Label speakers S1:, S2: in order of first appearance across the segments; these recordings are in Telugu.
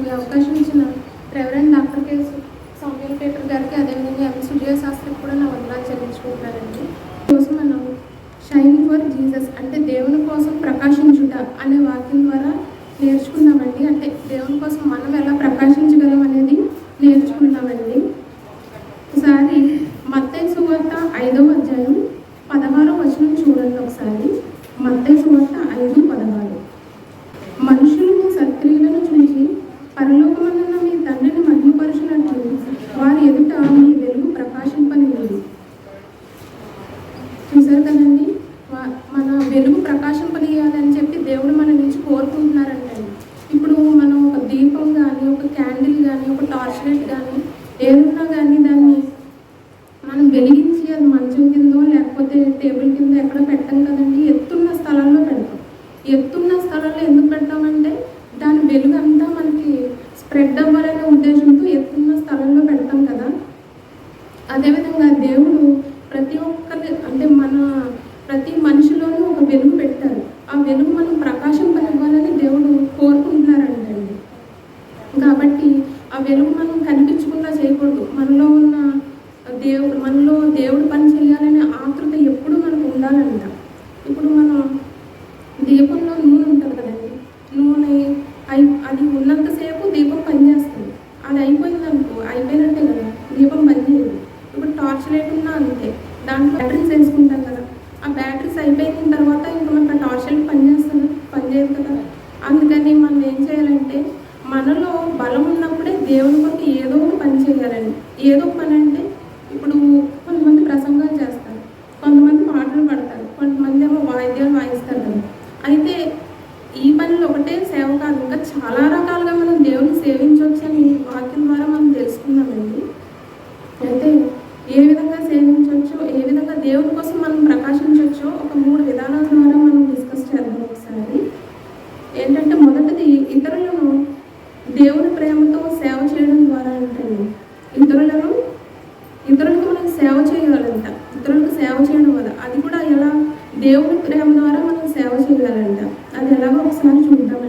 S1: 不要但是 మన వెలుగు ప్రకాశింపజేయాలని చెప్పి దేవుడు మన నుంచి కోరుకుంటున్నారంట country since. దేవుని ప్రేమ ద్వారా మనం సేవ చేయాలంట. అది ఎలాగో ఒకసారి చూద్దాం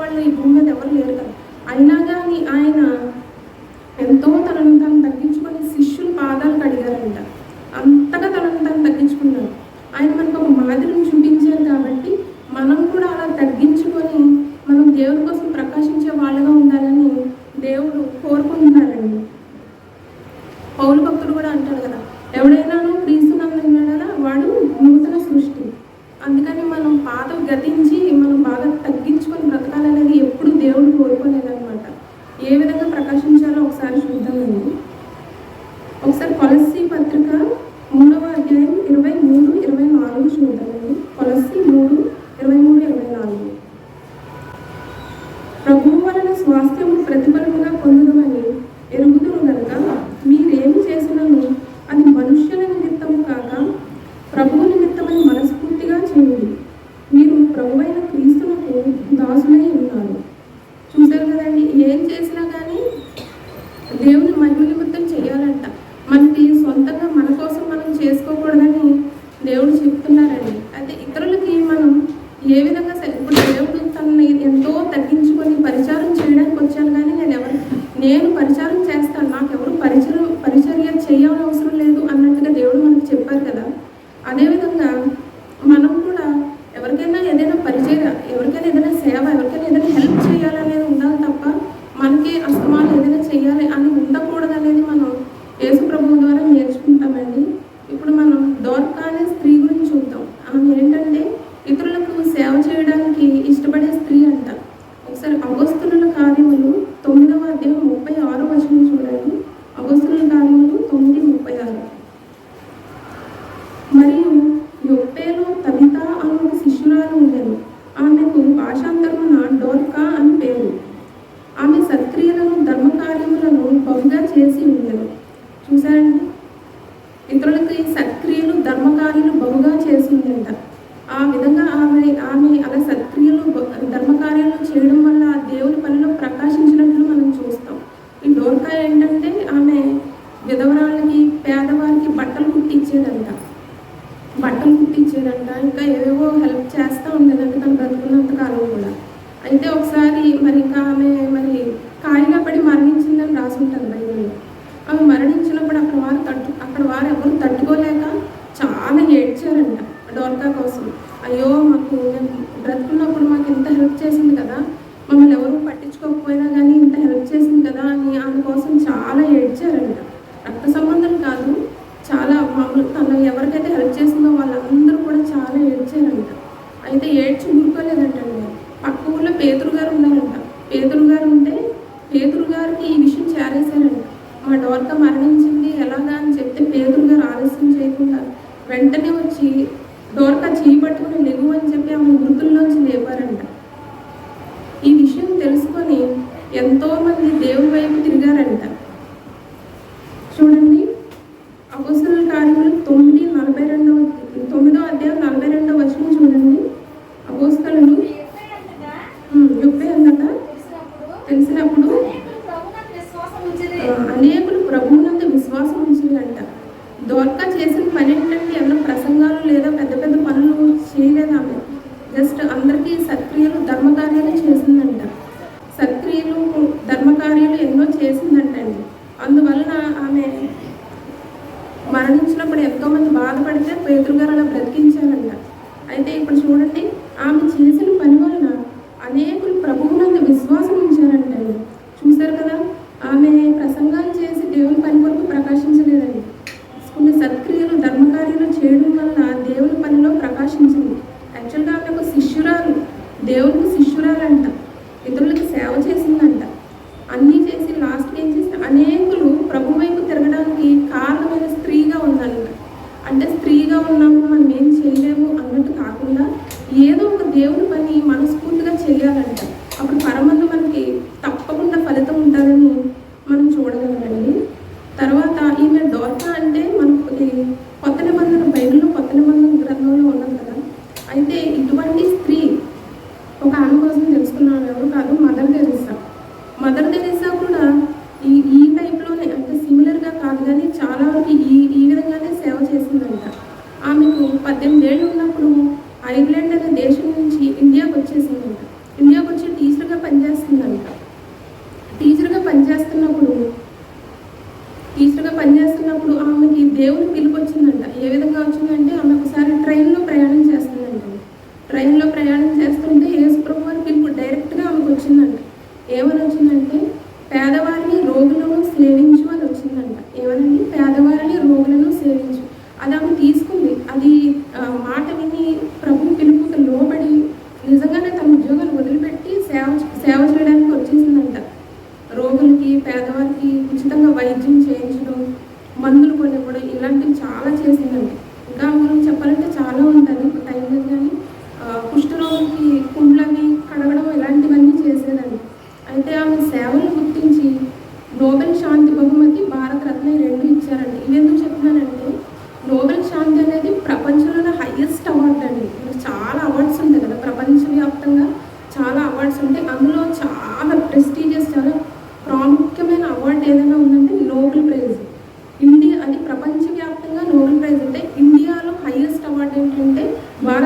S1: వాళ్ళు ఈ భూమి మీద ఎవరు లేరు కదా. అయినా కానీ ఆయన ఎంతో తనను తను తగ్గించుకొని శిష్యులు పాదాలు కడిగారంట. కాక ప్రభు నిమిత్తమై మనస్ఫూర్తిగా చేయండి. una consulta. ప్రభువునందు విశ్వాసం ఉంచిందంట దోర్క చేసిన పని ఏంటంటే ఏమైనా ప్రసంగాలు లేదా పెద్ద పెద్ద పనులు చేయలేదు ఆమె జస్ట్ అందరికీ సత్క్రియలు ధర్మకార్యాలు చేసిందంట. సత్క్రియలు ధర్మకార్యాలు ఎన్నో చేసిందంట అండి అందువలన ఆమె మరణించినప్పుడు ఎంతోమంది బాధపడితే పేదరుగారు అలా బ్రతికి స్థితిలో ఉన్నాము మనం ఏం చేయలేము అన్నట్టు కాకుండా ఏదో ఒక దేవుని పని మనస్ఫూర్తిగా చేయాలంటే ఏమని వచ్చిందంటే పేదవారిని రోగులను సేవించు అని వచ్చిందంట. ఏమనండి? పేదవారిని రోగులను సేవించు. అది ఆమె తీసుకుంది. అది మాట విని ప్రభు పిలుపుకి లోబడి నిజంగానే తన ఉద్యోగాలు వదిలిపెట్టి సేవ సేవ ఏంటంటే వాడ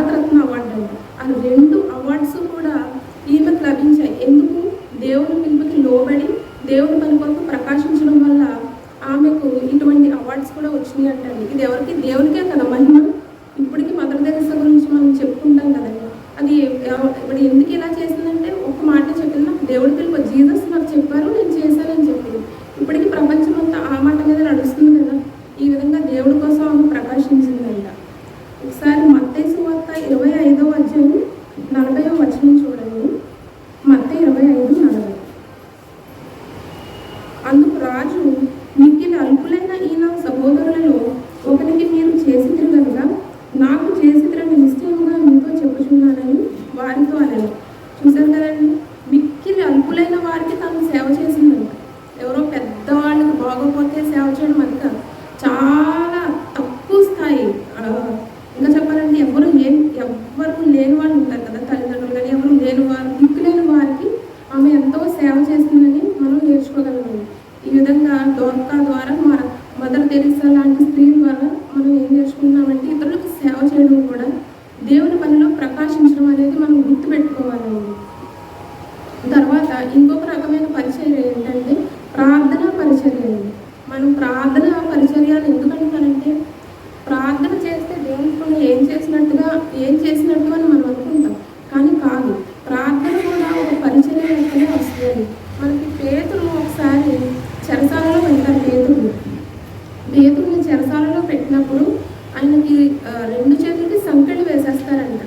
S1: రెండు చేతులకి సంకెళ్ళు వేసేస్తారంట.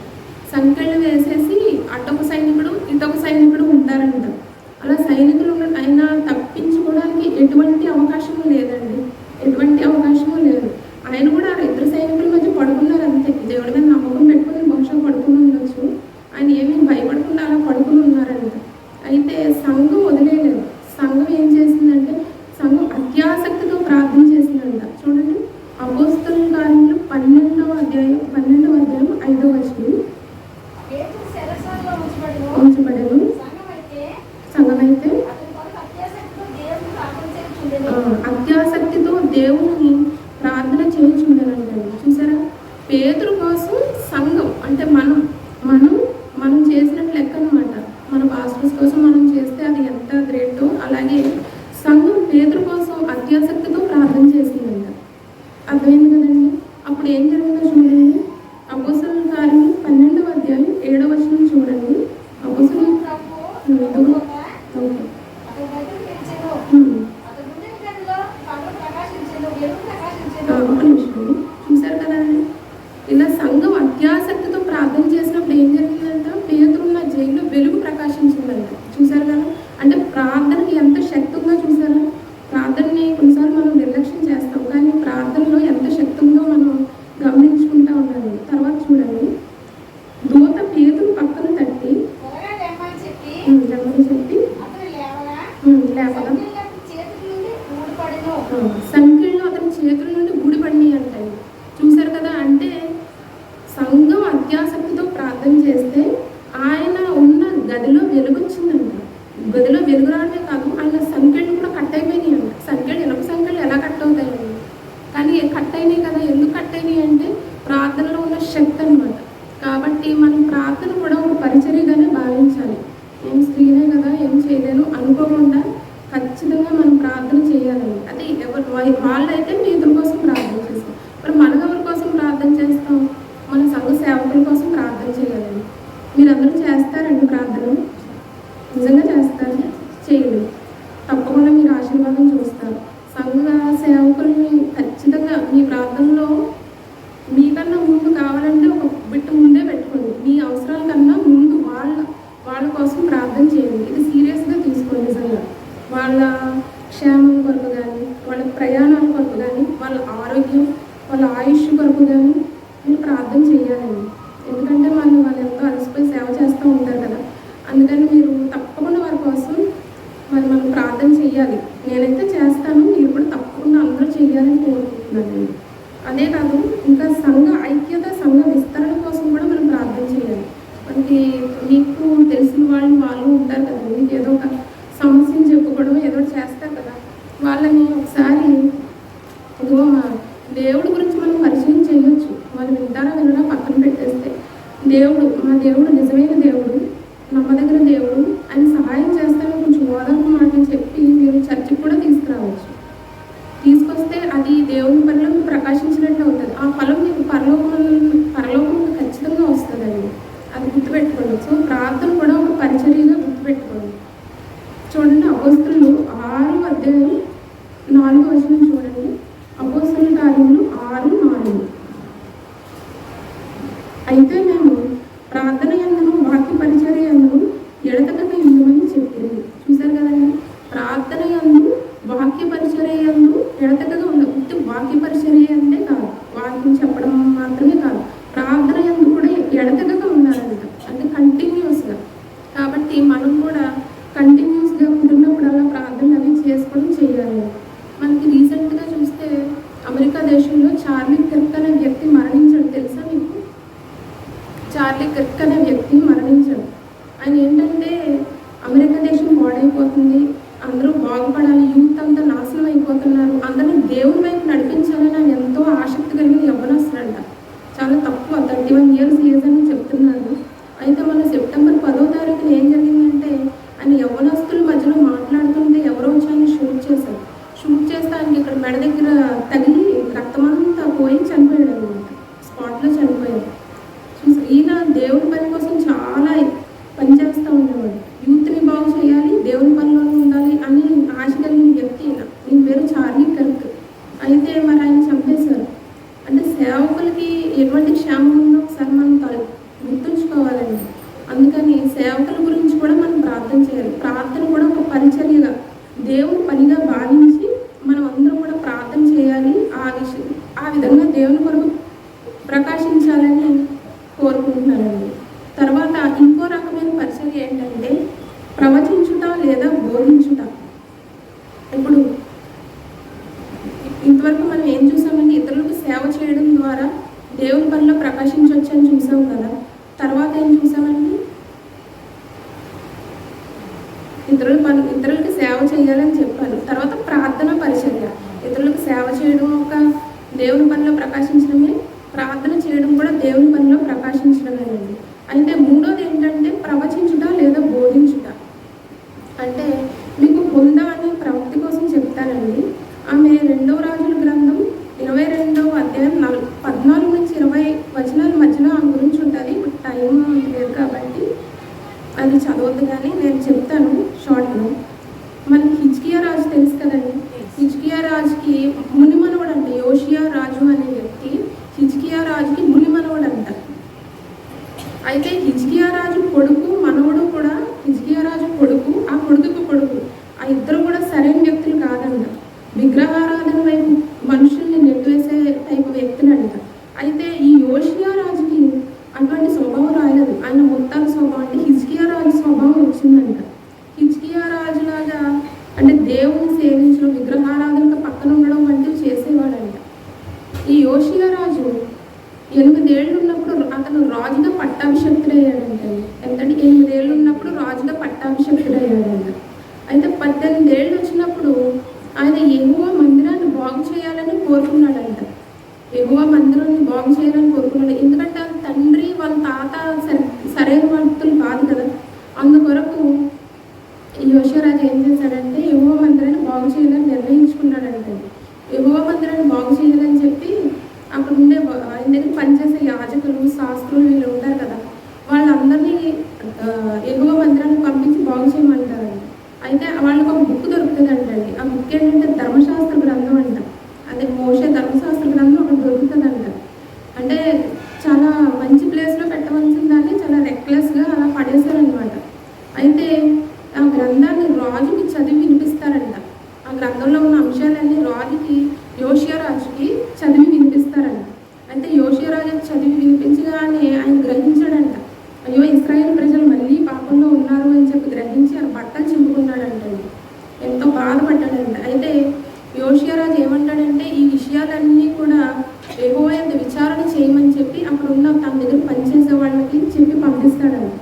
S1: సంకళ్ళు వేసేసి అటొక సైనికుడు ఇటొక సైనికుడు ఉంటారంట. అలా సైనికులు ఆయన తప్పించుకోవడానికి ఎటువంటి అవకాశం లేదండి. వాళ్ళ క్షేమం కొరకు కానీ వాళ్ళ ప్రయాణాల కొరకు కానీ వాళ్ళ ఆరోగ్యం వాళ్ళ ఆయుష్ కొరకు కానీ కోరుకుంటున్నానండి రాజు తెలుసు కదండి? హిజ్కియా రాజుకి మునిమనవడు అంట యోషియా రాజు అనే వ్యక్తి హిజ్కియా రాజుకి మునిమనవడు అంట అయితే హిజ్కియా రాజు కొడుకు బాధపడ్డాడంట అయితే యోషియారాజు ఏమంటాడంటే ఈ విషయాలన్నీ కూడా ఎగోయంత విచారణ చేయమని చెప్పి అక్కడ ఉన్న తన దగ్గర పనిచేసే వాళ్ళకి చెప్పి పంపిస్తాడంట.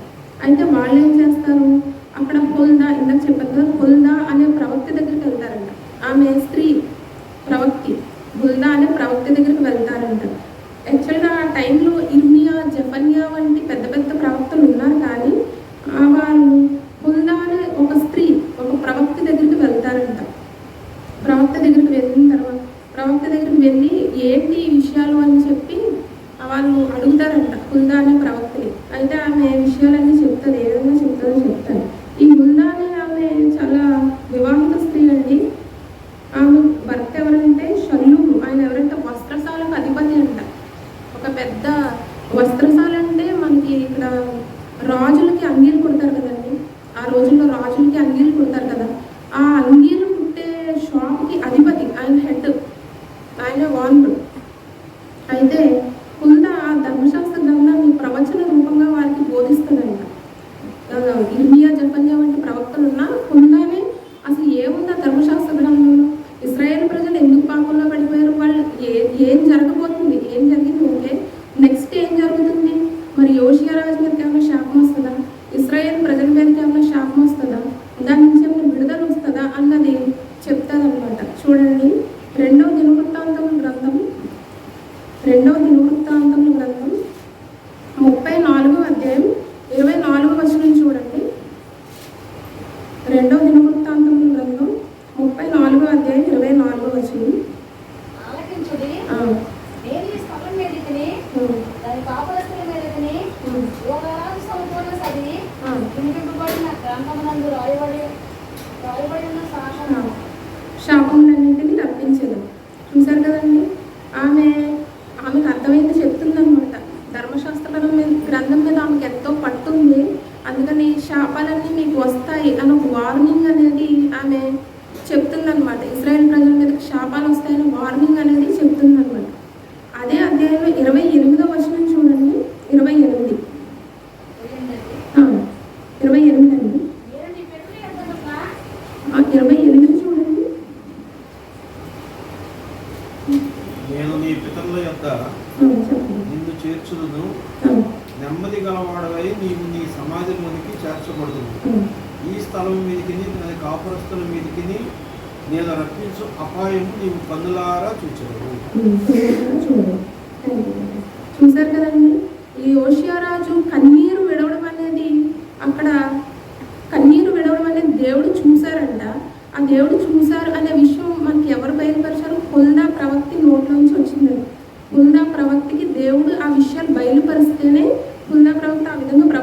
S1: అయితే వాళ్ళు ఏం చేస్తారు? అక్కడ కొల్దా ఇందాక చెప్పారు కదా కొల్దా అనే ప్రవక్త దగ్గరికి వెళ్తారంట. ఆమె స్త్రీ ప్రవక్తి బుల్దా అనే ప్రవక్త దగ్గరికి వెళ్తారు. కంసాలంటే మనకి ఇక్కడ రాజులకి అంగీలు కొడతారు కదండి. ఆ రోజుల్లో రాజులకి
S2: నెమ్మది గలవాడవై నీవు నీ సమాజంలోనికి
S1: చేర్చబడుతుంది.
S2: ఈ స్థలం మీదికి దాని కాపురస్తుల మీదికి నేను రప్పించు అపాయం నీవు పనులారా
S1: చూచారు చూసారు కదండి? ఈ ఓషియారాజు కన్నీరు విడవడం అనేది అక్కడ కన్నీరు విడవడం అనేది దేవుడు చూశారంట. ఆ దేవుడు చూశారు అనే విషయం మనకి ఎవరు బయలుపరిచారు? హుల్దా ప్రవక్తి నోట్లోంచి వచ్చింది హుల్దా ప్రవక్తికి దేవుడు ఆ విషయాలు బయలుపరిస్తేనే caminando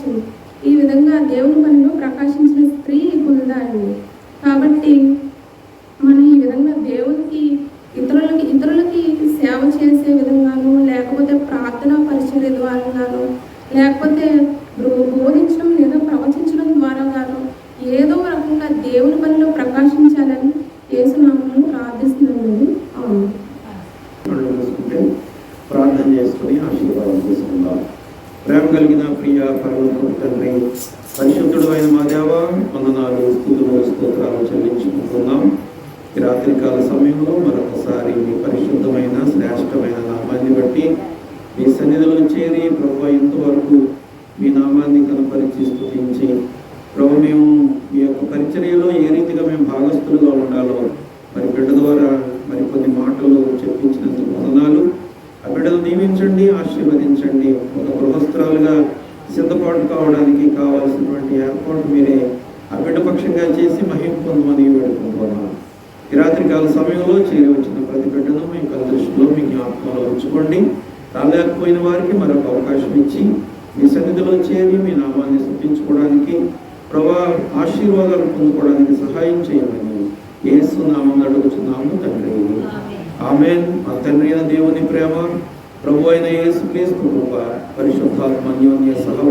S1: ప్రకాశించింది ఈ విధంగా దేవుని పనిలో ప్రకాశించిన స్త్రీ పొందాలి కాబట్టి
S3: కావాల్సినటువంటి మీరే. ఆ చేసి మహిమ పొందమని వేడుకుంటున్నాను. ఈ రాత్రికాల సమయంలో చేరి వచ్చిన ప్రతి బిడ్డను మీ దృష్టిలో మీ జ్ఞాపకంలో ఉంచుకోండి. రాలేకపోయిన వారికి మరొక అవకాశం ఇచ్చి మీ సన్నిధిలో చేరి మీ నామాన్ని స్థుతించుకోవడానికి ప్రభా ఆశీర్వాదాలు పొందుకోవడానికి సహాయం చేయమని యేసు అడుగుతున్నాము తండ్రి. ఆమె మా తండ్రి అయిన దేవుని ప్రేమ ప్రభు అయిన యేసు క్రీస్తు కృప పరిశుద్ధాత్మన్యోన్య సహవ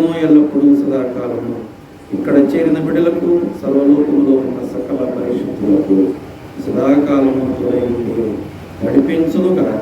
S3: ఇప్పుడును ఎల్లప్పుడూ సదాకాలము ఇక్కడ చేరిన బిడ్డలకు సర్వలోకములో ఉన్న సకల పరిశుద్ధులకు సదాకాలము నడిపించును కదా